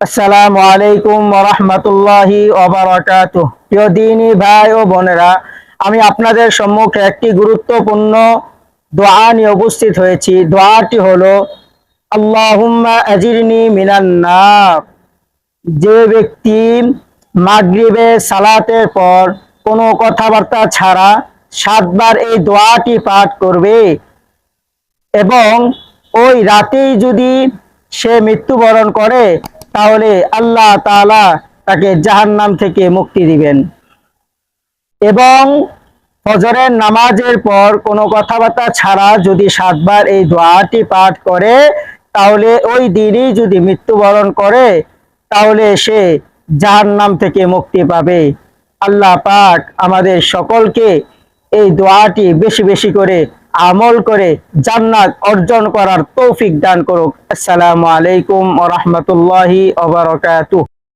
আসসালামু আলাইকুম রহমতুল্লাহি ওবরাকাত প্রিয় দিনী ভাই ও বোনেরা, আমি আপনাদের সম্মুখে একটি গুরুত্বপূর্ণ দোয়া নিয়ে উপস্থিত হয়েছি। দোয়াটি হলো, আল্লাহুম্মা আজিরনি মিনান নার। যে ব্যক্তি মাগরিবে সালাতের পর কোনো কথাবার্তা ছাড়া সাতবার এই দোয়াটি পাঠ করবে এবং ওই রাতেই যদি সে মৃত্যুবরণ করে তাহলে আল্লাহ তাআলা তাকে জাহান্নাম থেকে মুক্তি দিবেন। এবং ফজরের নামাজের পর কোনো কথাবার্তা ছাড়া যদি সাতবার এই দোয়াটি পাঠ করে, তাহলে ওই দিনই যদি মৃত্যুবরণ করে, তাহলে সে জাহান্নাম থেকে মুক্তি পাবে। আল্লাহ পাক আমাদের সকলকে এই দোয়াটি বেশি বেশি করে আমল করে জান্নাত অর্জন করার তৌফিক দান করুক। আসসালামু আলাইকুম ওয়া রাহমাতুল্লাহি ওয়া বারাকাতুহু।